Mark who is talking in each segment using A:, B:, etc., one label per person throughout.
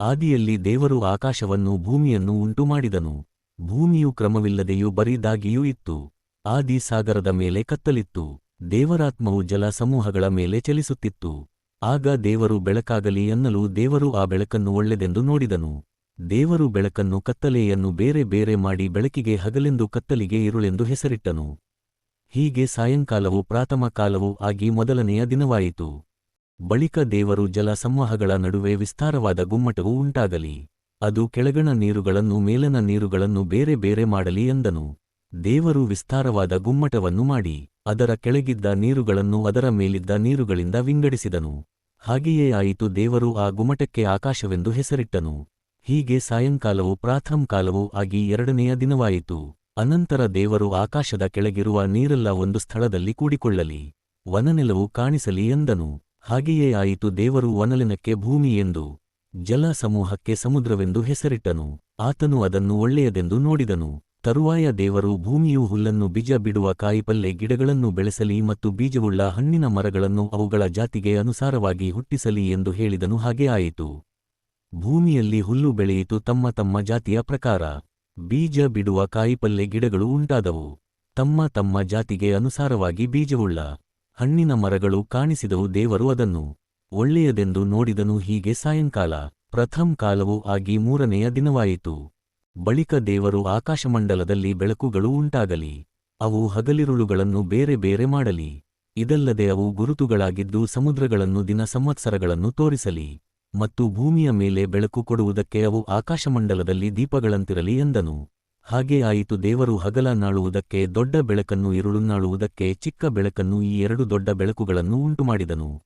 A: ಆದಿಯಲ್ಲಿ ದೇವರು ಆಕಾಶವನ್ನು ಭೂಮಿಯನ್ನು ಉಂಟುಮಾಡಿದನು. ಭೂಮಿಯು ಕ್ರಮವಿಲ್ಲದೆಯೂ ಬರಿದಾಗಿಯೂ ಇತ್ತು. ಆದಿ ಸಾಗರದ ಮೇಲೆ ಕತ್ತಲಿತ್ತು. ದೇವರಾತ್ಮವು ಜಲ ಸಮೂಹಗಳ ಮೇಲೆ ಚಲಿಸುತ್ತಿತ್ತು. ಆಗ ದೇವರು ಬೆಳಕಾಗಲಿ ಎನ್ನಲು ದೇವರು ಆ ಬೆಳಕನ್ನು ಒಳ್ಳೆದೆಂದು ನೋಡಿದನು. ದೇವರು ಬೆಳಕನ್ನು ಕತ್ತಲೆಯನ್ನು ಬೇರೆ ಬೇರೆ ಮಾಡಿ ಬೆಳಕಿಗೆ ಹಗಲೆಂದು ಕತ್ತಲಿಗೆ ಇರುಳೆಂದು ಹೆಸರಿಟ್ಟನು. ಹೀಗೆ ಸಾಯಂಕಾಲವು ಪ್ರಾಥಮ ಕಾಲವೂ ಆಗಿ ಮೊದಲನೆಯ ದಿನವಾಯಿತು. ಬಳಿಕ ದೇವರು ಜಲ ಸಂವಹಗಳ ನಡುವೆ ವಿಸ್ತಾರವಾದ ಗುಮ್ಮಟವು ಉಂಟಾಗಲಿ. ಅದು ಕೆಳಗಣ ನೀರುಗಳನ್ನು ಮೇಲನ ನೀರುಗಳನ್ನು ಬೇರೆ ಬೇರೆ ಮಾಡಲಿ ಎಂದನು. ದೇವರು ವಿಸ್ತಾರವಾದ ಗುಮ್ಮಟವನ್ನು ಮಾಡಿ, ಅದರ ಕೆಳಗಿದ್ದ ನೀರುಗಳನ್ನು ಅದರ ಮೇಲಿದ್ದ ನೀರುಗಳಿಂದ ವಿಂಗಡಿಸಿದನು. ಹಾಗೆಯೇ ಆಯಿತು ದೇವರು ಆ ಗುಮ್ಮಟಕ್ಕೆ ಆಕಾಶವೆಂದು ಹೆಸರಿಟ್ಟನು. ಹೀಗೆ ಸಾಯಂಕಾಲವು ಪ್ರಾಥಮ್ ಕಾಲವೂ ಆಗಿ ಎರಡನೆಯ ದಿನವಾಯಿತು. ಅನಂತರ ದೇವರು ಆಕಾಶದ ಕೆಳಗಿರುವ ನೀರೆಲ್ಲ ಒಂದು ಸ್ಥಳದಲ್ಲಿ ಕೂಡಿಕೊಳ್ಳಲಿ. ವನನೆಲವು ಕಾಣಿಸಲಿ ಎಂದನು. ಹಾಗೆಯೇ ಆಯಿತು ದೇವರು ವನಲಿನಕ್ಕೆ ಭೂಮಿ ಎಂದು, ಜಲ ಸಮೂಹಕ್ಕೆ ಸಮುದ್ರವೆಂದು ಹೆಸರಿಟ್ಟನು. ಆತನು ಅದನ್ನು ಒಳ್ಳೆಯದೆಂದು ನೋಡಿದನು. ತರುವಾಯ ದೇವರು ಭೂಮಿಯು ಹುಲ್ಲನ್ನು ಬೀಜ ಬಿಡುವ ಕಾಯಿಪಲ್ಲೆ ಗಿಡಗಳನ್ನು ಬೆಳೆಸಲಿ ಮತ್ತು ಬೀಜವುಳ್ಳ ಹಣ್ಣಿನ ಮರಗಳನ್ನು ಅವುಗಳ ಜಾತಿಗೆ ಅನುಸಾರವಾಗಿ ಹುಟ್ಟಿಸಲಿ ಎಂದು ಹೇಳಿದನು. ಹಾಗೆ ಆಯಿತು. ಭೂಮಿಯಲ್ಲಿ ಹುಲ್ಲು ಬೆಳೆಯಿತು. ತಮ್ಮ ತಮ್ಮ ಜಾತಿಯ ಪ್ರಕಾರ ಬೀಜ ಬಿಡುವ ಕಾಯಿಪಲ್ಲೆ ಗಿಡಗಳು ಉಂಟಾದವು. ತಮ್ಮ ತಮ್ಮ ಜಾತಿಗೆ ಅನುಸಾರವಾಗಿ ಬೀಜವುಳ್ಳ ಹಣ್ಣಿನ ಮರಗಳು ಕಾಣಿಸಿದವು ದೇವರು ಅದನ್ನು. ಒಳ್ಳೆಯದೆಂದು ನೋಡಿದನು ಹೀಗೆ ಸಾಯಂಕಾಲ, ಪ್ರಥಮ್ ಕಾಲವು ಆಗಿ ಮೂರನೆಯ ದಿನವಾಯಿತು. ಬಳಿಕ ದೇವರು ಆಕಾಶಮಂಡಲದಲ್ಲಿ ಬೆಳಕುಗಳು ಉಂಟಾಗಲಿ, ಅವು ಹಗಲಿರುಳುಗಳನ್ನು ಬೇರೆ ಬೇರೆ ಮಾಡಲಿ, ಇದಲ್ಲದೆ ಅವು ಗುರುತುಗಳಾಗಿದ್ದು ಸಮುದ್ರಗಳನ್ನು ದಿನ ಸಂವತ್ಸರಗಳನ್ನು ತೋರಿಸಲಿ, ಮತ್ತು ಭೂಮಿಯ ಮೇಲೆ ಬೆಳಕು ಕೊಡುವುದಕ್ಕೆ ಅವು ಆಕಾಶಮಂಡಲದಲ್ಲಿ ದೀಪಗಳಂತಿರಲಿ ಎಂದನು. ಹಾಗೆ ಆಯಿತು ದೇವರು ಹಗಲ ನಾಳುವುದಕ್ಕೆ ದೊಡ್ಡ ಬೆಳಕನ್ನು ಇರುಳುನ್ನಾಳುವುದಕ್ಕೆ ಚಿಕ್ಕ ಬೆಳಕನ್ನು ಈ ಎರಡು ದೊಡ್ಡ ಬೆಳಕುಗಳನ್ನು ಉಂಟುಮಾಡಿದನು.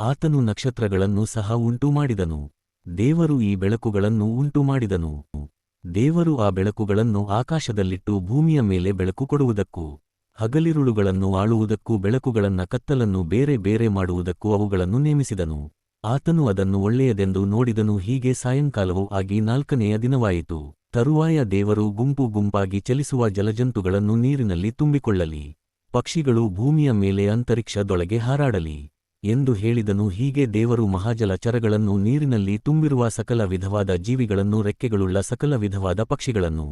A: ಆತನು ನಕ್ಷತ್ರಗಳನ್ನು ಸಹ ಉಂಟುಮಾಡಿದನು. ದೇವರು ಈ ಬೆಳಕುಗಳನ್ನು ಉಂಟುಮಾಡಿದನು. ದೇವರು ಆ ಬೆಳಕುಗಳನ್ನು ಆಕಾಶದಲ್ಲಿಟ್ಟು ಭೂಮಿಯ ಮೇಲೆ ಬೆಳಕು ಕೊಡುವುದಕ್ಕೂ, ಹಗಲಿರುಳುಗಳನ್ನು ಆಳುವುದಕ್ಕೂ, ಬೆಳಕುಗಳನ್ನ ಕತ್ತಲನ್ನು ಬೇರೆ ಬೇರೆ ಮಾಡುವುದಕ್ಕೂ ಅವುಗಳನ್ನು ನೇಮಿಸಿದನು. ಆತನು ಅದನ್ನು ಒಳ್ಳೆಯದೆಂದು ನೋಡಿದನು. ಹೀಗೆ ಸಾಯಂಕಾಲವೂ ಆಗಿ ನಾಲ್ಕನೆಯ ದಿನವಾಯಿತು. ತರುವಾಯ ದೇವರು ಗುಂಪು ಗುಂಪಾಗಿ ಚಲಿಸುವ ಜಲಜಂತುಗಳನ್ನು ನೀರಿನಲ್ಲಿ ತುಂಬಿಕೊಳ್ಳಲಿ, ಪಕ್ಷಿಗಳು ಭೂಮಿಯ ಮೇಲೆ ಅಂತರಿಕ್ಷದೊಳಗೆ ಹಾರಾಡಲಿ ಎಂದು ಹೇಳಿದನು. ಹೀಗೆ ದೇವರು ಮಹಾಜಲಚರಗಳನ್ನು ನೀರಿನಲ್ಲಿ ತುಂಬಿರುವ ಸಕಲ ವಿಧವಾದ ಜೀವಿಗಳನ್ನು, ರೆಕ್ಕೆಗಳುಳ್ಳ ಸಕಲ ವಿಧವಾದ ಪಕ್ಷಿಗಳನ್ನು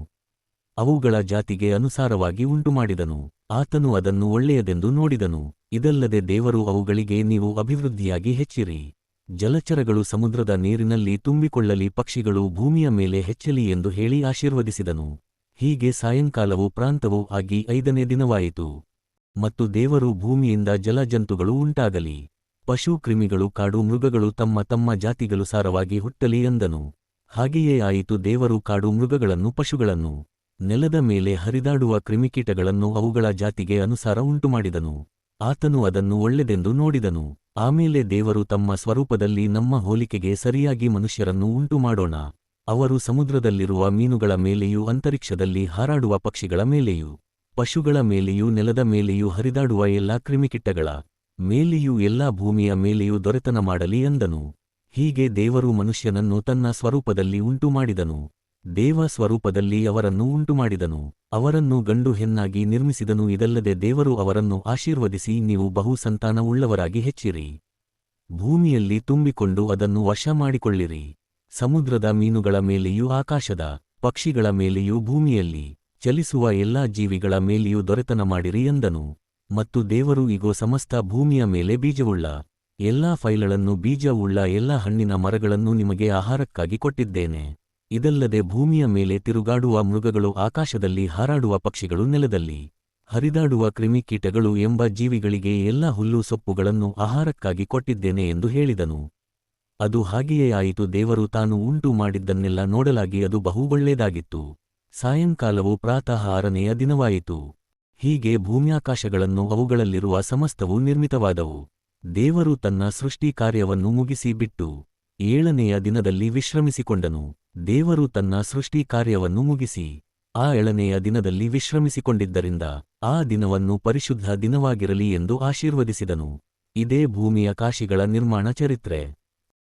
A: ಅವುಗಳ ಜಾತಿಗೆ ಅನುಸಾರವಾಗಿ ಉಂಟುಮಾಡಿದನು. ಆತನು ಅದನ್ನು ಒಳ್ಳೆಯದೆಂದು ನೋಡಿದನು. ಇದಲ್ಲದೆ ದೇವರು ಅವುಗಳಿಗೆ ನೀವು ಅಭಿವೃದ್ಧಿಯಾಗಿ ಹೆಚ್ಚಿರಿ. ಜಲಚರಗಳು ಸಮುದ್ರದ ನೀರಿನಲ್ಲಿ ತುಂಬಿಕೊಳ್ಳಲಿ, ಪಕ್ಷಿಗಳು ಭೂಮಿಯ ಮೇಲೆ ಹೆಚ್ಚಲಿ ಎಂದು ಹೇಳಿ ಆಶೀರ್ವದಿಸಿದನು. ಹೀಗೆ ಸಾಯಂಕಾಲವು ಪ್ರಾಂತವೂ ಆಗಿ ಐದನೇ ದಿನವಾಯಿತು. ಮತ್ತು ದೇವರು ಭೂಮಿಯಿಂದ ಜಲಜಂತುಗಳು ಉಂಟಾಗಲಿ. ಪಶು ಕ್ರಿಮಿಗಳು, ಕಾಡು ಮೃಗಗಳು ತಮ್ಮ ತಮ್ಮ ಜಾತಿಗಳು ಸಾರವಾಗಿ ಹುಟ್ಟಲಿ ಎಂದನು ಹಾಗೆಯೇ ಆಯಿತು ದೇವರು ಕಾಡು ಮೃಗಗಳನ್ನು ಪಶುಗಳನ್ನು. ನೆಲದ ಮೇಲೆ ಹರಿದಾಡುವ ಕ್ರಿಮಿಕೀಟಗಳನ್ನು ಅವುಗಳ ಜಾತಿಗೆ ಅನುಸಾರ ಉಂಟುಮಾಡಿದನು. ಆತನು ಅದನ್ನು ಒಳ್ಳೆದೆಂದು ನೋಡಿದನು. ಆಮೇಲೆ ದೇವರು ತಮ್ಮ ಸ್ವರೂಪದಲ್ಲಿ ನಮ್ಮ ಹೋಲಿಕೆಗೆ ಸರಿಯಾಗಿ ಮನುಷ್ಯರನ್ನು ಉಂಟುಮಾಡೋಣ. ಅವರು ಸಮುದ್ರದಲ್ಲಿರುವ ಮೀನುಗಳ ಮೇಲೆಯೂ ಅಂತರಿಕ್ಷದಲ್ಲಿ ಹಾರಾಡುವ ಪಕ್ಷಿಗಳ ಮೇಲೆಯೂ, ಪಶುಗಳ ಮೇಲೆಯೂ, ನೆಲದ ಮೇಲೆಯೂ ಹರಿದಾಡುವ ಎಲ್ಲಾ ಕ್ರಿಮಿಕಿಟ್ಟಗಳ ಮೇಲೆಯೂ, ಎಲ್ಲಾ ಭೂಮಿಯ ಮೇಲೆಯೂ ದೊರೆತನ ಮಾಡಲಿ ಎಂದನು ಹೀಗೆ ದೇವರು ಮನುಷ್ಯನನ್ನು ತನ್ನ ಸ್ವರೂಪದಲ್ಲಿ ಉಂಟುಮಾಡಿದನು. ದೇವ ಸ್ವರೂಪದಲ್ಲಿ ಅವರನ್ನು ಉಂಟುಮಾಡಿದನು, ಅವರನ್ನು ಗಂಡು ಹೆನ್ನಾಗಿ ನಿರ್ಮಿಸಿದನು, ಇದಲ್ಲದೆ ದೇವರು ಅವರನ್ನು ಆಶೀರ್ವದಿಸಿ ನೀವು ಬಹು ಸಂತಾನವುಳ್ಳವರಾಗಿ ಹೆಚ್ಚಿರಿ. ಭೂಮಿಯಲ್ಲಿ ತುಂಬಿಕೊಂಡು ಅದನ್ನು ವಶ ಮಾಡಿಕೊಳ್ಳಿರಿ. ಸಮುದ್ರದ ಮೀನುಗಳ ಮೇಲೆಯೂ ಆಕಾಶದ ಪಕ್ಷಿಗಳ ಮೇಲೆಯೂ ಭೂಮಿಯಲ್ಲಿ ಚಲಿಸುವ ಎಲ್ಲಾ ಜೀವಿಗಳ ಮೇಲೆಯೂ ದೊರೆತನ ಮಾಡಿರಿ ಎಂದನು. ಮತ್ತು ದೇವರು ಇಗೋ ಸಮಸ್ತ ಭೂಮಿಯ ಮೇಲೆ ಬೀಜವುಳ್ಳ ಎಲ್ಲಾ ಫೈಲಗಳನ್ನು ಬೀಜವುಳ್ಳ ಎಲ್ಲಾ ಹಣ್ಣಿನ ಮರಗಳನ್ನು ನಿಮಗೆ ಆಹಾರಕ್ಕಾಗಿ ಕೊಟ್ಟಿದ್ದೇನೆ. ಇದಲ್ಲದೆ ಭೂಮಿಯ ಮೇಲೆ ತಿರುಗಾಡುವ ಮೃಗಗಳು ಆಕಾಶದಲ್ಲಿ ಹಾರಾಡುವ ಪಕ್ಷಿಗಳು ನೆಲದಲ್ಲಿ ಹರಿದಾಡುವ ಕ್ರಿಮಿಕೀಟಗಳು ಎಂಬ ಜೀವಿಗಳಿಗೆ ಎಲ್ಲ ಹುಲ್ಲು ಸೊಪ್ಪುಗಳನ್ನು ಆಹಾರಕ್ಕಾಗಿ ಕೊಟ್ಟಿದ್ದೇನೆ ಎಂದು ಹೇಳಿದನು. ಅದು ಹಾಗೆಯೇ ಆಯಿತು, ದೇವರು ತಾನು ಉಂಟು ಮಾಡಿದ್ದನ್ನೆಲ್ಲ ನೋಡಲಾಗಿ ಅದು ಬಹು ಒಳ್ಳೆಯದಾಗಿತ್ತು. ಸಾಯಂಕಾಲವು ಪ್ರಾತಃ ಆರನೆಯ ದಿನವಾಯಿತು. ಹೀಗೆ ಭೂಮ್ಯಾಕಾಶಗಳನ್ನು ಅವುಗಳಲ್ಲಿರುವ ಸಮಸ್ತವು ನಿರ್ಮಿತವಾದವು. ದೇವರು ತನ್ನ ಸೃಷ್ಟಿ ಕಾರ್ಯವನ್ನು ಮುಗಿಸಿ ಬಿಟ್ಟು ಏಳನೆಯ ದಿನದಲ್ಲಿ ವಿಶ್ರಮಿಸಿಕೊಂಡನು. ದೇವರು ತನ್ನ ಸೃಷ್ಟಿ ಕಾರ್ಯವನ್ನು ಮುಗಿಸಿ, ಆ ಏಳನೆಯ ದಿನದಲ್ಲಿ ವಿಶ್ರಮಿಸಿಕೊಂಡಿದ್ದರಿಂದ ಆ ದಿನವನ್ನು ಪರಿಶುದ್ಧ ದಿನವಾಗಿರಲಿ ಎಂದು ಆಶೀರ್ವದಿಸಿದನು. ಇದೇ ಭೂಮಿಯ ಕಾಶಿಗಳ ನಿರ್ಮಾಣ ಚರಿತ್ರೆ.